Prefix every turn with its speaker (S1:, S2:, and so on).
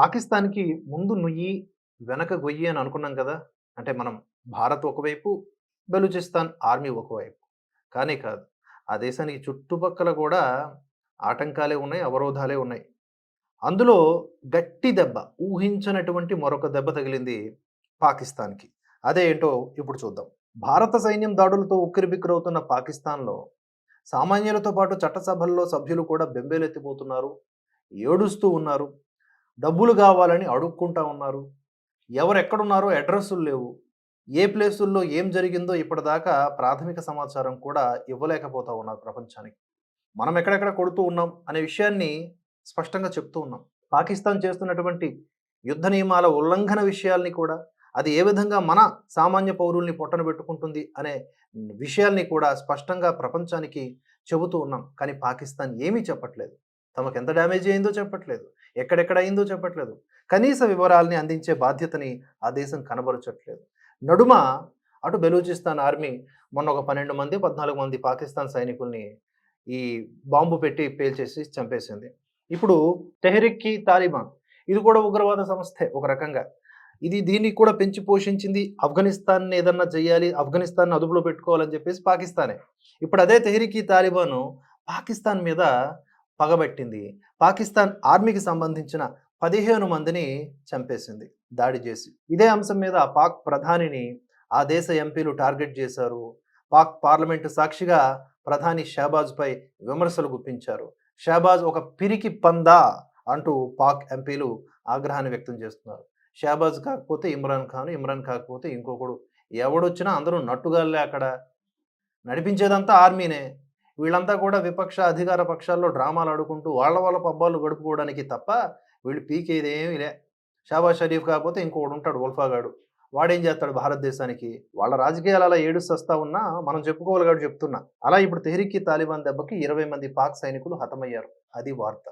S1: పాకిస్తాన్‌కి ముందు నుయ్యి, వెనక గొయ్యి అని అనుకున్నాం కదా! అంటే మనం భారత్ ఒకవైపు, బెలూచిస్తాన్ ఆర్మీ ఒకవైపు. కానీ కాదు. ఆ దేశానికి చుట్టుపక్కల కూడా ఆటంకాలే ఉన్నాయి, అవరోధాలే ఉన్నాయి. అందులో గట్టి దెబ్బ, ఊహించనటువంటి మరొక దెబ్బ తగిలింది పాకిస్తాన్‌కి. అదే ఏంటో ఇప్పుడు చూద్దాం. భారత సైన్యం దాడులతో ఉక్కిరిబిక్కిరవుతున్న పాకిస్తాన్‌లో సామాన్యులతో పాటు చట్టసభల్లో సభ్యులు కూడా బెంబేలెత్తిపోతున్నారు. ఏడుస్తూ ఉన్నారు. డబ్బులు కావాలని అడుక్కుంటా ఉన్నారు. ఎవరెక్కడున్నారో అడ్రస్సులు లేవు. ఏ ప్లేసుల్లో ఏం జరిగిందో ఇప్పటిదాకా ప్రాథమిక సమాచారం కూడా ఇవ్వలేకపోతా ఉన్నారు ప్రపంచానికి. మనం ఎక్కడెక్కడ కొడుతూ ఉన్నాం అనే విషయాన్ని స్పష్టంగా చెప్తూ ఉన్నాం. పాకిస్తాన్ చేస్తున్నటువంటి యుద్ధ నియమాల ఉల్లంఘన విషయాల్ని కూడా, అది ఏ విధంగా మన సామాన్య పౌరుల్ని పొట్టన పెట్టుకుంటుంది అనే విషయాల్ని కూడా స్పష్టంగా ప్రపంచానికి చెబుతూ ఉన్నాం. కానీ పాకిస్తాన్ ఏమీ చెప్పట్లేదు. తమకు ఎంత డ్యామేజ్ అయిందో చెప్పట్లేదు. ఎక్కడెక్కడ అయిందో చెప్పట్లేదు. కనీస వివరాల్ని అందించే బాధ్యతని ఆ దేశం కనబరచట్లేదు. నడుమ అటు బెలూచిస్తాన్ ఆర్మీ మొన్న ఒక 12 మంది, 14 మంది పాకిస్తాన్ సైనికుల్ని ఈ బాంబు పెట్టి పేల్చేసి చంపేసింది. ఇప్పుడు తెహరిక్కి తాలిబాన్ ఇది కూడా ఉగ్రవాద సంస్థే ఒక రకంగా. ఇది దీన్ని కూడా పెంచి పోషించింది ఆఫ్ఘనిస్తాన్ ఏదన్నా చేయాలి, ఆఫ్ఘనిస్తాన్ అదుపులో పెట్టుకోవాలని చెప్పేసి పాకిస్తానే. ఇప్పుడు అదే తెహరికి తాలిబాను పాకిస్తాన్ మీద పగబట్టింది. పాకిస్తాన్ ఆర్మీకి సంబంధించిన 15 మందిని చంపేసింది దాడి చేసి. ఇదే అంశం మీద పాక్ ప్రధానిని ఆ దేశ ఎంపీలు టార్గెట్ చేశారు. పాక్ పార్లమెంటు సాక్షిగా ప్రధాని షహబాజ్‌పై విమర్శలు గుప్పించారు. షహబాజ్ ఒక పిరికి పందా అంటూ పాక్ ఎంపీలు ఆగ్రహాన్ని వ్యక్తం చేస్తున్నారు. షహబాజ్ కాకపోతే ఇమ్రాన్ ఖాన్, ఇమ్రాన్ కాకపోతే ఇంకొకడు. ఎవడొచ్చినా అందరూ నట్టుగాళ్ళే అక్కడ. నడిపించేదంతా ఆర్మీనే. వీళ్ళంతా కూడా విపక్ష, అధికార పక్షాల్లో డ్రామాలు ఆడుకుంటూ వాళ్ళ వాళ్ళ పబ్బాలు గడుపుకోవడానికి తప్ప వీళ్ళు పీకేదేమీ లే. షాబాజ్ షరీఫ్ కాకపోతే ఇంకోడు ఉంటాడు గాడు. వాడేం చేస్తాడు భారతదేశానికి? వాళ్ళ రాజకీయాలు అలా ఏడుస్తా సస్తా ఉన్నా మనం చెప్పుకోవాలి కాబట్టి చెప్తున్నా. అలా ఇప్పుడు తెహ్రిక్ తాలిబాన్ దెబ్బకి 20 మంది పాక్ సైనికులు హతమయ్యారు. అది వార్త.